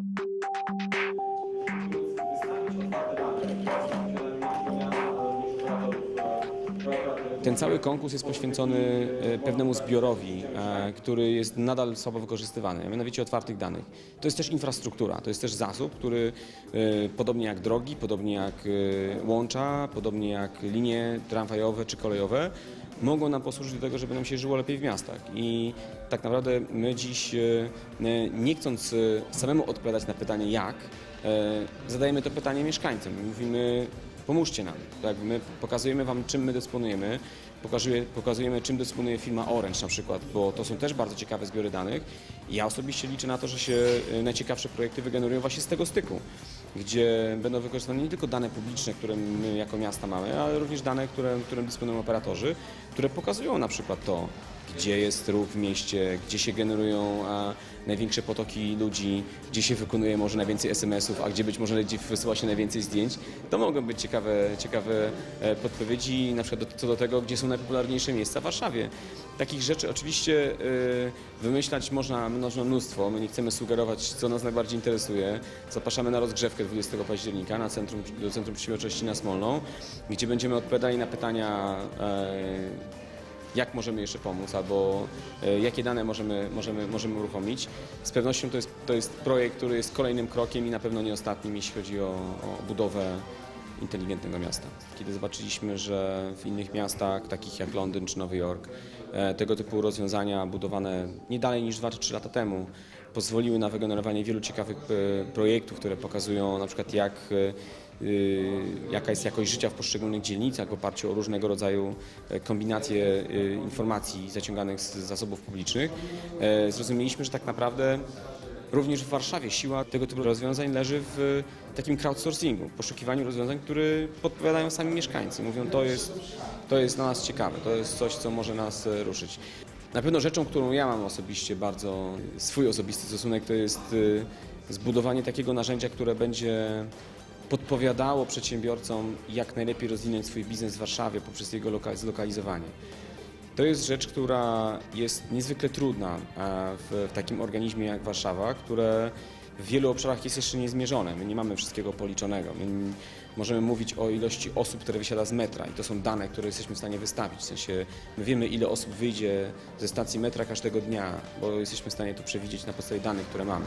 you Ten cały konkurs jest poświęcony e, pewnemu zbiorowi, e, który jest nadal słabo wykorzystywany, a mianowicie otwartych danych. To jest też infrastruktura, to jest też zasób, który e, podobnie jak drogi, podobnie jak łącza, podobnie jak linie tramwajowe czy kolejowe, mogą nam posłużyć do tego, żeby nam się żyło lepiej w miastach. I tak naprawdę my dziś, nie chcąc samemu odpowiadać na pytanie jak, zadajemy to pytanie mieszkańcom. Mówimy, pomóżcie nam. Tak, my pokazujemy Wam, czym my dysponujemy, pokazuje, pokazujemy, czym dysponuje firma Orange na przykład, bo to są też bardzo ciekawe zbiory danych. Ja osobiście liczę na to, że się y, najciekawsze projekty wygenerują właśnie z tego styku, gdzie będą wykorzystane nie tylko dane publiczne, które my jako miasta mamy, ale również dane, które, którym dysponują operatorzy, które pokazują na przykład to, gdzie jest ruch w mieście, gdzie się generują a, największe potoki ludzi, gdzie się wykonuje może najwięcej SMS-ów, a gdzie być może gdzie wysyła się najwięcej zdjęć. To mogą być ciekawe, ciekawe e, podpowiedzi, na przykład do, co do tego, gdzie są najpopularniejsze miejsca w Warszawie. Takich rzeczy oczywiście e, wymyślać można, mnóstwo. My nie chcemy sugerować, co nas najbardziej interesuje. Zapraszamy na rozgrzewkę 20 października na centrum, do Centrum Przedsiębiorczości na Smolną, gdzie będziemy odpowiadali na pytania e, jak możemy jeszcze pomóc, albo e, jakie dane możemy, możemy, możemy uruchomić. Z pewnością to jest, to jest projekt, który jest kolejnym krokiem i na pewno nie ostatnim, jeśli chodzi o, o budowę inteligentnego miasta. Kiedy zobaczyliśmy, że w innych miastach, takich jak Londyn czy Nowy Jork, e, tego typu rozwiązania budowane nie dalej niż 2 czy 3 lata temu pozwoliły na wygenerowanie wielu ciekawych e, projektów, które pokazują na przykład jak e, y, jaka jest jakość życia w poszczególnych dzielnicach w oparciu o różnego rodzaju e, kombinacje informacji zaciąganych z zasobów publicznych, e, zrozumieliśmy, że tak naprawdę również w Warszawie siła tego typu rozwiązań leży w takim crowdsourcingu, poszukiwaniu rozwiązań, które podpowiadają sami mieszkańcy. Mówią, to jest, to jest dla nas ciekawe, to jest coś, co może nas e, ruszyć. Na pewno rzeczą, którą ja mam osobiście bardzo, swój osobisty stosunek, to jest y, zbudowanie takiego narzędzia, które będzie podpowiadało przedsiębiorcom, jak najlepiej rozwinąć swój biznes w Warszawie poprzez jego loka- zlokalizowanie. To jest rzecz, która jest niezwykle trudna e, w takim organizmie jak Warszawa, które w wielu obszarach jest jeszcze niezmierzone. My nie mamy wszystkiego policzonego. My możemy mówić o ilości osób, które wysiada z metra i to są dane, które jesteśmy w stanie wystawić. W sensie my wiemy, ile osób wyjdzie ze stacji metra każdego dnia, bo jesteśmy w stanie to przewidzieć na podstawie danych, które mamy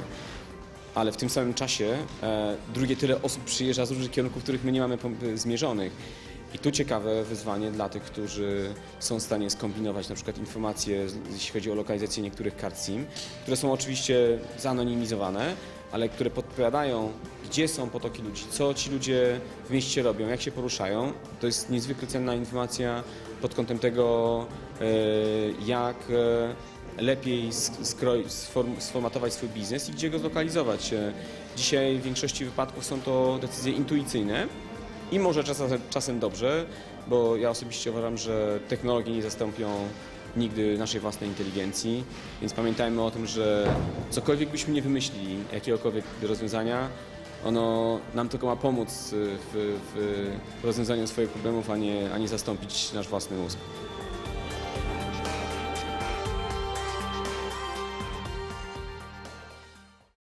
ale w tym samym czasie e, drugie tyle osób przyjeżdża z różnych kierunków, których my nie mamy pom- zmierzonych. I tu ciekawe wyzwanie dla tych, którzy są w stanie skombinować na przykład informacje, jeśli chodzi o lokalizację niektórych kart SIM, które są oczywiście zanonimizowane, ale które podpowiadają, gdzie są potoki ludzi, co ci ludzie w mieście robią, jak się poruszają. To jest niezwykle cenna informacja pod kątem tego, e, jak e, lepiej sformatować swój biznes i gdzie go zlokalizować. E, Dzisiaj w większości wypadków są to decyzje intuicyjne i może czasem, czasem dobrze, bo ja osobiście uważam, że technologie nie zastąpią nigdy naszej własnej inteligencji, więc pamiętajmy o tym, że cokolwiek byśmy nie wymyślili, jakiegokolwiek rozwiązania, ono nam tylko ma pomóc w, w rozwiązaniu swoich problemów, a nie, a nie zastąpić nasz własny mózg.